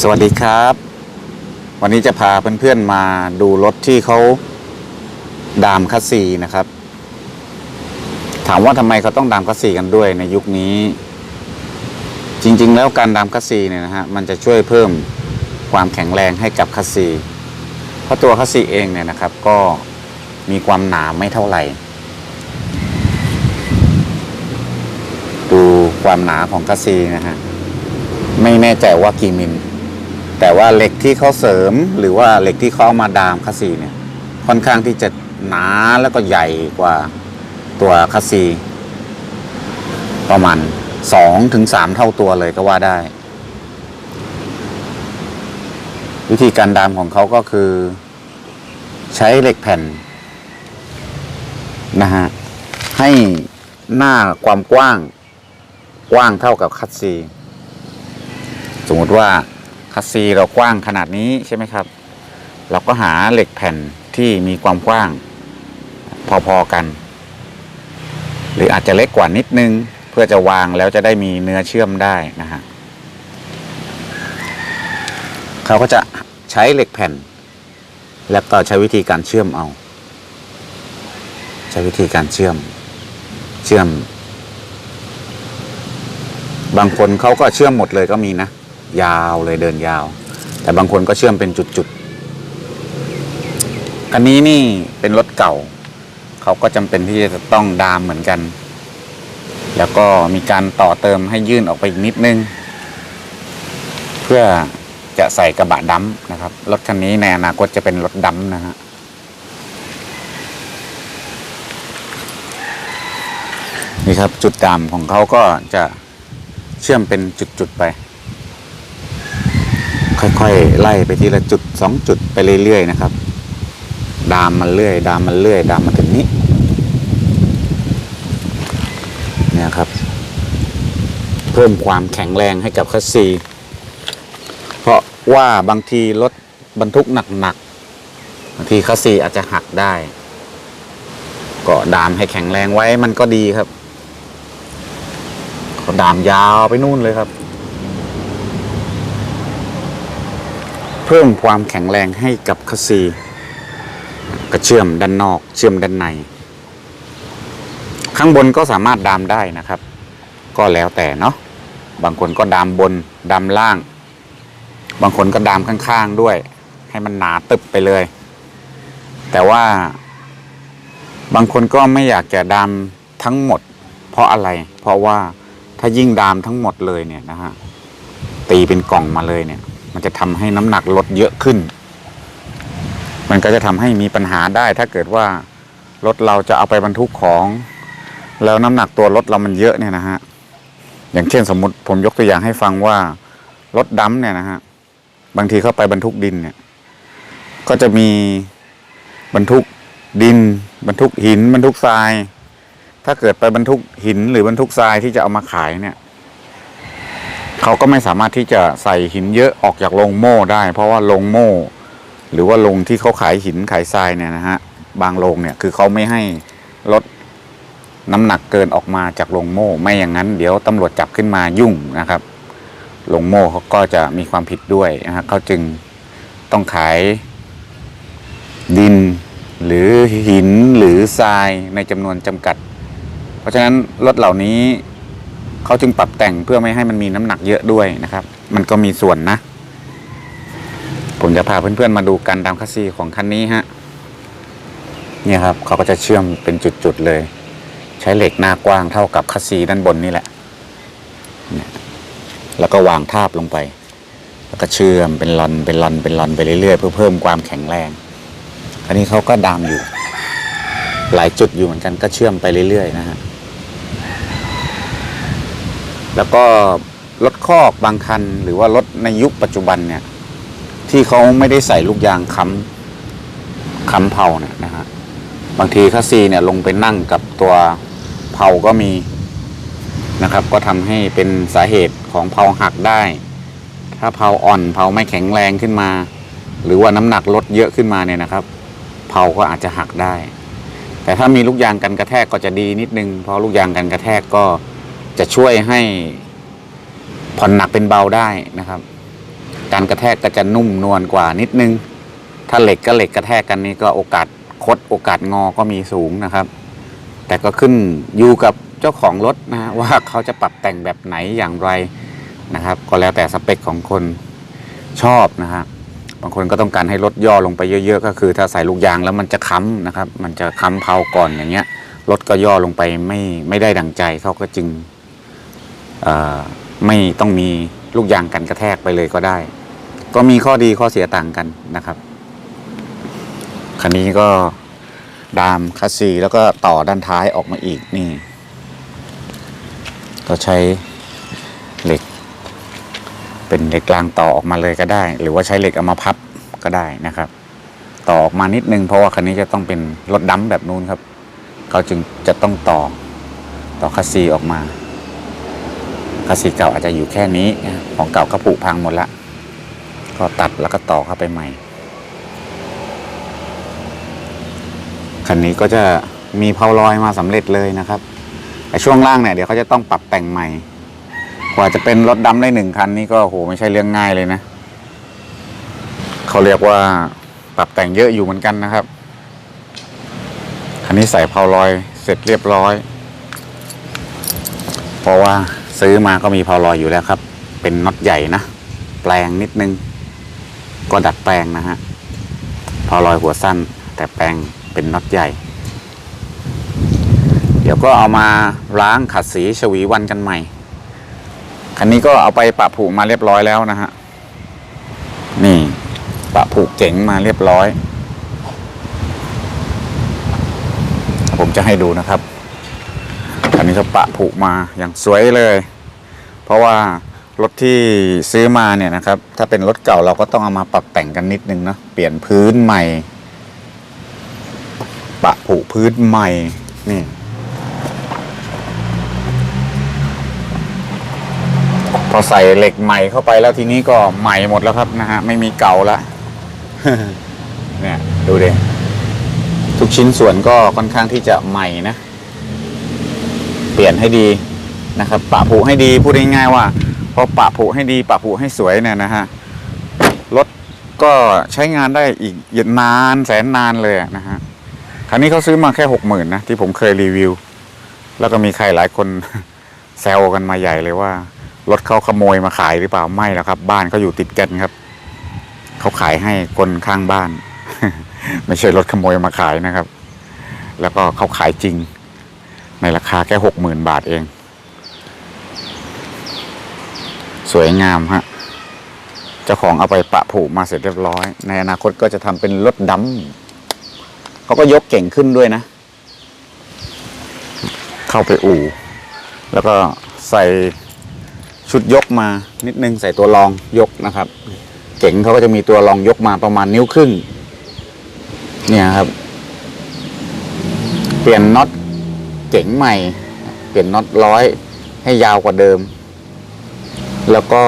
สวัสดีครับ วันนี้จะพาเพื่อนๆมาดูรถที่เขาดามคัสซีนะครับ ถามว่าทำไมเขาต้องดามคัสซีกันด้วยในยุคนี้ จริงๆ แล้วการดามคัสซีเนี่ยนะฮะมันจะช่วยเพิ่มความแข็งแรงให้กับคัสซีเพราะตัวคัสซีเองเนี่ยนะครับก็มีความหนาไม่เท่าไหร่ ดูความหนาของคัสซีนะฮะไม่แน่ใจว่ากี่มิล แต่ว่าเหล็กที่เขาเสริมหรือว่าเหล็กที่เขาเอามาดามคัสซีเนี่ยค่อนข้างที่จะหนาแล้วก็ใหญ่กว่าตัวคัสซี ประมาณสองถึงสามเท่าตัวเลยก็ว่าได้ วิธีการดามของเขาก็คือ ใช้เหล็กแผ่นนะฮะให้หน้าความกว้างกว้างเท่ากับคัสซี สมมติว่า คัสซีเรากว้างขนาดนี้ใช่ไหมครับ เราก็หาเหล็กแผ่นที่มีความกว้างพอๆกัน หรืออาจจะเล็กกว่านิดนึง เพื่อจะวางแล้วจะได้มีเนื้อเชื่อมได้นะฮะเขาก็จะใช้เหล็กแผ่น แล้วก็ใช้วิธีการเชื่อมเอา ใช้วิธีการเชื่อมเชื่อม บางคนเขาก็เชื่อมหมดเลยก็มีนะ ยาวเลยเดินยาว แต่บางคนก็เชื่อมเป็นจุดๆอันนี้นี่เป็นรถเก่า เขาก็จำเป็นที่จะต้องดามเหมือนกัน แล้วก็มีการต่อเติมให้ยื่นออกไปอีกนิดนึง เพื่อจะใส่กระบะดัมนะครับรถคันนี้ในอนาคตจะเป็นรถดัมนะฮะนี่ครับจุดดำของเขาก็จะเชื่อมเป็นจุด ๆ ไป ค่อยๆ ไล่ไปทีละจุดสองจุดไปเรื่อยๆนะครับ ดามมันเรื่อย ดามมันเรื่อย ดามมาถึงนี้ เนี่ยครับ เพิ่มความแข็งแรงให้กับคัสซี เพราะว่าบางทีรถบรรทุกหนักๆบางทีคัสซีอาจจะหักได้ ก็ดามให้แข็งแรงไว้มันก็ดีครับ ก็ดามยาวไปนู่นเลยครับ เพิ่มความแข็งแรงให้กับคัสซีก็เชื่อมด้านนอก เชื่อมด้านใน ข้างบนก็สามารถดามได้นะครับ ก็แล้วแต่เนาะบางคนก็ดามบนดามล่าง บางคนก็ดามข้างๆด้วย ให้มันหนาตึบไปเลย แต่ว่าบางคนก็ไม่อยากจะดามทั้งหมด เพราะอะไร เพราะว่าถ้ายิ่งดามทั้งหมดเลยเนี่ยนะฮะตีเป็นกล่องมาเลยเนี่ย มันจะทำให้น้ำหนักลดเยอะขึ้น มันก็จะทำให้มีปัญหาได้ถ้าเกิดว่ารถเราจะเอาไปบรรทุกของ แล้วน้ำหนักตัวรถเรามันเยอะเนี่ยนะฮะอย่างเช่นสมมติผมยกตัวอย่างให้ฟังว่ารถดัมเนี่ยนะฮะบางทีเข้าไปบรรทุกดินเนี่ย ก็จะมีบรรทุกดิน บรรทุกหิน บรรทุกทราย ถ้าเกิดไปบรรทุกหินหรือบรรทุกทรายที่จะเอามาขายเนี่ย เขาก็ไม่สามารถที่จะใส่หินเยอะออกจากโรงโม่ได้ เพราะว่าโรงโม่ หรือว่าโรงที่เขาขายหินขายทรายเนี่ยนะฮะบางโรงเนี่ยคือเขาไม่ให้ลดน้ำหนักเกินออกมาจากโรงโม่ ไม่อย่างนั้น เดี๋ยวตำรวจจับขึ้นมายุ่งนะครับโรงโม่เขาก็จะมีความผิดด้วยนะฮะเขาจึงต้องขายดินหรือหินหรือทรายในจำนวนจำกัด เพราะฉะนั้นรถเหล่านี้ เขาจึงปรับแต่งเพื่อไม่ให้มันมีน้ำหนักเยอะด้วยนะครับ มันก็มีส่วนนะ ผมจะพาเพื่อนๆมาดูการดามคัสซีของคันนี้ฮะเนี่ยครับเขาก็จะเชื่อมเป็นจุดๆเลย ใช้เหล็กหน้ากว้างเท่ากับคัสซีด้านบนนี่แหละ แล้วก็วางทาบลงไป แล้วก็เชื่อมเป็นลอนเป็นลอนเป็นลอนไปเรื่อยๆเพื่อเพิ่มความแข็งแรง อันนี้เขาก็ดามอยู่ หลายจุดอยู่เหมือนกันก็เชื่อมไปเรื่อยๆนะฮะ แล้วก็รถคอกบางคัน หรือว่ารถในยุคปัจจุบันเนี่ย ที่เขาไม่ได้ใส่ลูกยางค้ำค้ำเผาเนี่ยนะฮะบางทีคัสซีเนี่ยลงไปนั่งกับตัวเผาก็มีนะครับ ก็ทำให้เป็นสาเหตุของเผาหักได้ ถ้าเผาอ่อนเผาไม่แข็งแรงขึ้นมา หรือว่าน้ำหนักลดเยอะขึ้นมาเนี่ยนะครับ เผาก็อาจจะหักได้ แต่ถ้ามีลูกยางกันกระแทกก็จะดีนิดนึงเพราะลูกยางกันกระแทกก็ จะช่วยให้ผ่อนหนักเป็นเบาได้นะครับ การกระแทกก็จะนุ่มนวลกว่านิดนึง ถ้าเหล็กก็เหล็กกระแทกกันนี่ก็โอกาสคดโอกาสงอก็มีสูงนะครับ แต่ก็ขึ้นอยู่กับเจ้าของรถนะว่าเขาจะปรับแต่งแบบไหนอย่างไรนะครับ ก็แล้วแต่สเปคของคนชอบนะฮะบางคนก็ต้องการให้รถย่อลงไปเยอะ ๆ ก็คือ ถ้าใส่ลูกยางแล้วมันจะค้ำนะครับ มันจะค้ำเพาก่อนอย่างเงี้ยรถก็ย่อลงไปไม่ไม่ได้ดังใจเขาก็จึง ไม่ต้องมีลูกยางกันกระแทกไปเลยก็ได้ ก็มีข้อดีข้อเสียต่างกันนะครับคันนี้ก็ดามคัสซีแล้วก็ต่อด้านท้ายออกมาอีกนี่ ก็ใช้เหล็ก เป็นเหล็กกลางต่อออกมาเลยก็ได้ หรือว่าใช้เหล็กเอามาพับก็ได้นะครับ ต่อออกมานิดนึงเพราะว่าคันนี้จะต้องเป็นรถดัมแบบนู้นครับ เขาจึงจะต้องต่อต่อคัสซีออกมา คัสซีเก่าอาจจะอยู่แค่นี้ ของเก่าก็ผุพังหมดละ ก็ตัดแล้วก็ต่อเข้าไปใหม่ คันนี้ก็จะมีเพาลอยมาสำเร็จเลยนะครับแต่ช่วงล่างเนี่ยเดี๋ยวเขาจะต้องปรับแต่งใหม่ กว่าจะเป็นรถดำได้หนึ่งคันนี่ก็โหไม่ใช่เรื่องง่ายเลยนะ เขาเรียกว่าปรับแต่งเยอะอยู่เหมือนกันนะครับ คันนี้ใส่เพาลอยเสร็จเรียบร้อย เพราะว่า ซื้อมาก็มีพาลอยอยู่แล้วครับ เป็นน็อตใหญ่นะ แปลงนิดนึง ก็ดัดแปลงนะฮะพาลอยหัวสั้น แต่แปลงเป็นน็อตใหญ่ เดี๋ยวก็เอามาล้างขัดสีฉวีวันกันใหม่ คันนี้ก็เอาไปปะผูกมาเรียบร้อยแล้วนะฮะ นี่ปะผูกเจ๋งมาเรียบร้อย ผมจะให้ดูนะครับอันนี้ก็ปะผูกมาอย่างสวยเลย เพราะว่ารถที่ซื้อมาเนี่ยนะครับ ถ้าเป็นรถเก่าเราก็ต้องเอามาปรับแต่งกันนิดนึงเนาะเปลี่ยนพื้นใหม่ ปะผูพื้นใหม่นี่พอใส่เหล็กใหม่เข้าไปแล้วทีนี้ก็ใหม่หมดแล้วครับนะฮะไม่มีเก่าละเนี่ยดูดิทุกชิ้นส่วนก็ค่อนข้างที่จะใหม่นะ เปลี่ยนให้ดี นะครับปะผูให้ดีพูดง่ายๆว่าพอปะผูให้ดีปะผูให้สวยเนี่ยนะฮะรถก็ใช้งานได้อีกนานแสนนานเลยนะฮะคันนี้เขาซื้อมาแค่หกหมื่นนะที่ผมเคยรีวิว แล้วก็มีใครหลายคนแซวกันมาใหญ่เลยว่ารถเขาขโมยมาขายหรือเปล่าไม่แล้วครับ บ้านเขาอยู่ติดกันครับเขาขายให้คนข้างบ้าน ไม่ใช่รถขโมยมาขายนะครับ แล้วก็เขาขายจริง ในราคาแค่หกหมื่นบาทเอง สวยงามฮะเจ้าของเอาไปปะผูมาเสร็จเรียบร้อย ในอนาคตก็จะทำเป็นรถดำเขาก็ยกเก่งขึ้นด้วยนะ เข้าไปอู่ แล้วก็ใส่ชุดยกมานิดนึงใส่ตัวรองยกนะครับ เก๋งเขาก็จะมีตัวรองยกมาประมาณนิ้วครึ่ง เนี่ยครับ เปลี่ยนน็อตเก๋งใหม่ เปลี่ยนน็อตร้อยให้ยาวกว่าเดิม แล้วก็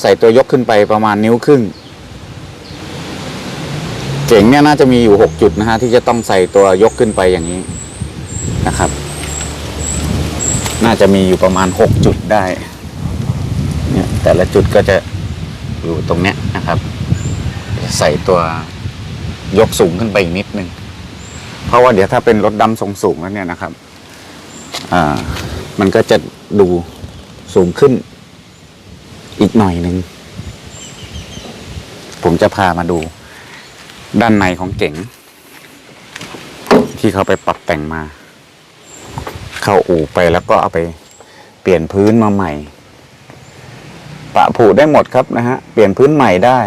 ใส่ตัวยกขึ้นไปประมาณนิ้วครึ่งเก๋งเนี่ยน่าจะมีอยู่หกจุดนะฮะที่จะต้องใส่ตัวยกขึ้นไปอย่างนี้นะครับ น่าจะมีอยู่ประมาณหกจุดได้ เนี่ยแต่ละจุดก็จะอยู่ตรงเนี้ยนะครับ ใส่ตัวยกสูงขึ้นไปอีกนิดนึง เพราะว่าเดี๋ยวถ้าเป็นรถดำทรงสูงแล้วเนี่ยนะครับ อ่า มันก็จะดูสูงขึ้น อีกหน่อยหนึ่ง ผมจะพามาดู ด้านในของเก๋ง ที่เขาไปปรับแต่งมา เข้าอู่ไปแล้วก็เอาไปเปลี่ยนพื้นมาใหม่ ปะผูได้หมดครับนะฮะ เปลี่ยนพื้นใหม่ได้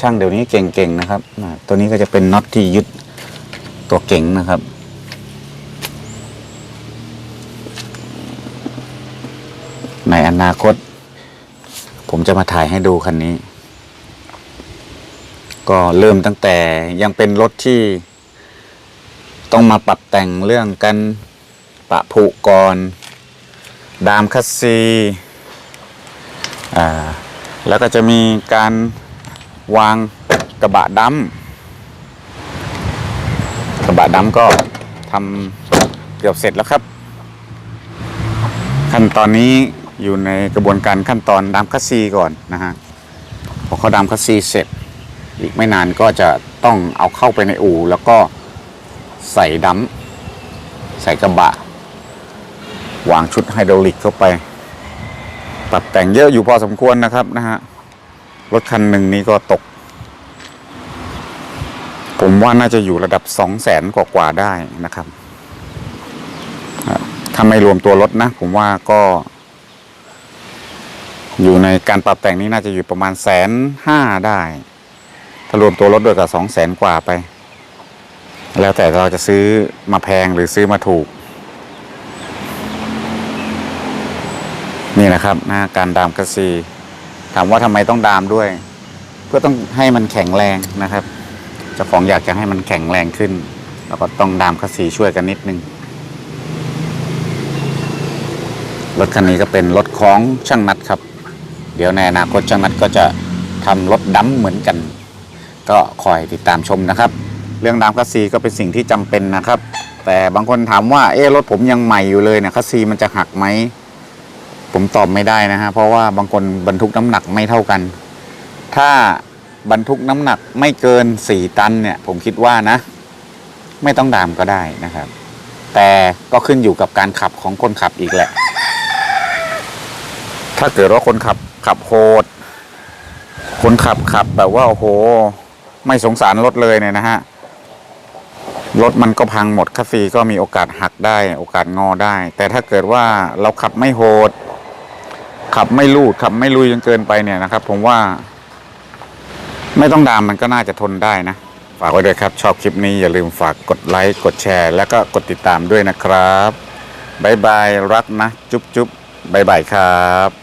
ช่างเดี๋ยวนี้เก่งๆนะครับ ตัวนี้ก็จะเป็นน็อตที่ยึดตัวเก๋งนะครับในอนาคต ผมจะมาถ่ายให้ดูคันนี้ ก็เริ่มตั้งแต่ยังเป็นรถที่ต้องมาปรับแต่งเรื่องกันปะผุก่อนดามคัสซีอ่าแล้วก็จะมีการวางกระบะดำกระบะดำก็ทำเกือบเสร็จแล้วครับ ขั้นตอนนี้ อยู่ในกระบวนการขั้นตอนดามคัสซีก่อนนะฮะพอเขาดำคัสซีเสร็จ อีกไม่นานก็จะต้องเอาเข้าไปในอู่ แล้วก็ใส่ดัมใส่กระบะ วางชุดไฮดรอลิกเข้าไปปรับแต่งเยอะอยู่พอสมควรนะครับนะฮะรถคันหนึ่งนี้ก็ตก ผมว่าน่าจะอยู่ระดับสองแสนกว่าๆได้นะครับถ้าไม่รวมตัวรถนะ ผมว่าก็ อยู่ในการปรับแต่งนี้น่าจะอยู่ประมาณแสนห้าได้ ถ้ารวมตัวรถด้วยก็สองแสนกว่าไป แล้วแต่เราจะซื้อมาแพงหรือซื้อมาถูก นี่นะครับนะการดามกระซีถามว่าทำไมต้องดามด้วย เพื่อต้องให้มันแข็งแรงนะครับเจ้าของอยากจะให้มันแข็งแรงขึ้น แล้วก็ต้องดามกระซีช่วยกันนิดนึงรถคันนี้ก็เป็นรถของช่างนัดครับ เดี๋ยวในอนาคตช่างนัดก็จะทำรถดัมเหมือนกัน ก็คอยติดตามชมนะครับ เรื่องดามคัสซีก็เป็นสิ่งที่จำเป็นนะครับ แต่บางคนถามว่าเออรถผมยังใหม่อยู่เลยเนี่ยคัสซีมันจะหักไหมผมตอบไม่ได้นะฮะเพราะว่าบางคนบรรทุกน้ำหนักไม่เท่ากัน ถ้าบรรทุกน้ำหนักไม่เกิน 4 ตันเนี่ย ผมคิดว่านะ ไม่ต้องดามก็ได้นะครับ แต่ก็ขึ้นอยู่กับการขับของคนขับอีกแหละ ถ้าเกิดว่าคนขับขับโหด คนขับขับแบบว่าโอ้โห ไม่สงสารรถเลยเนี่ยนะฮะ รถมันก็พังหมดคัสซีก็มีโอกาสหักได้ โอกาสงอได้ แต่ถ้าเกิดว่าเราขับไม่โหด ขับไม่ลูดขับไม่ลุยจนเกินไปเนี่ยนะครับ ผมว่า ไม่ต้องดามมันก็น่าจะทนได้นะ ฝากไว้ด้วยครับ ชอบคลิปนี้อย่าลืมฝากกดไลค์กดแชร์ แล้วก็กดติดตามด้วยนะครับบายบายรักนะ จุ๊บจุ๊บบายบายครับ